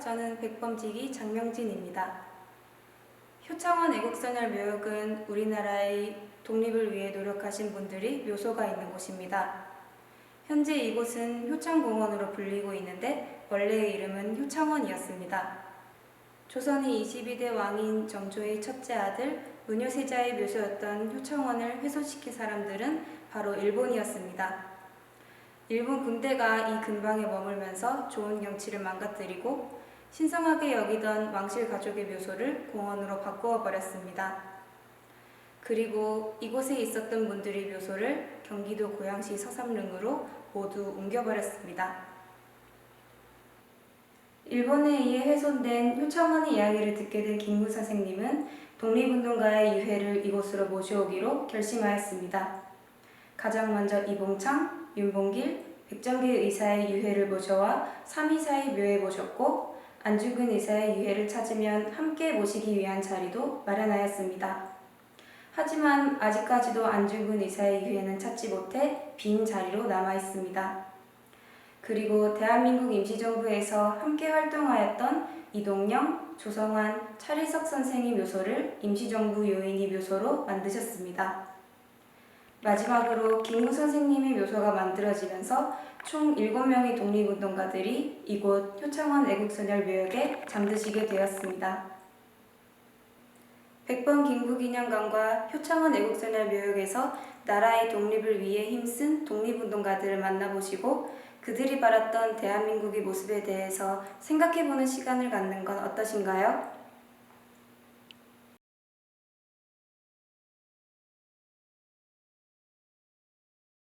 저는 백범지기 장명진입니다. 효창원 애국선열 묘역은 우리나라의 독립을 위해 노력하신 분들이 묘소가 있는 곳입니다. 현재 이곳은 효창공원으로 불리고 있는데 원래의 이름은 효창원이었습니다. 조선의 22대 왕인 정조의 첫째 아들 문효세자의 묘소였던 효창원을 훼손시킨 사람들은 바로 일본이었습니다. 일본 군대가 이 근방에 머물면서 좋은 경치를 망가뜨리고 신성하게 여기던 왕실 가족의 묘소를 공원으로 바꾸어 버렸습니다. 그리고 이곳에 있었던 분들의 묘소를 경기도 고양시 서삼릉으로 모두 옮겨버렸습니다. 일본에 의해 훼손된 효창원의 이야기를 듣게 된 김구 선생님은 독립운동가의 유해를 이곳으로 모셔오기로 결심하였습니다. 가장 먼저 이봉창, 윤봉길, 백정기 의사의 유해를 모셔와 삼이사의 묘에 모셨고 안중근 의사의 유해를 찾으면 함께 모시기 위한 자리도 마련하였습니다. 하지만 아직까지도 안중근 의사의 유해는 찾지 못해 빈 자리로 남아 있습니다. 그리고 대한민국 임시정부에서 함께 활동하였던 이동영, 조성환, 차리석 선생의 묘소를 임시정부 요인이 묘소로 만드셨습니다. 마지막으로 김구 선생님의 묘소가 만들어지면서 총 7명의 독립운동가들이 이곳 효창원 애국선열 묘역에 잠드시게 되었습니다. 백번 김구기념관과 효창원 애국선열 묘역에서 나라의 독립을 위해 힘쓴 독립운동가들을 만나보시고 그들이 바랐던 대한민국의 모습에 대해서 생각해보는 시간을 갖는 건 어떠신가요?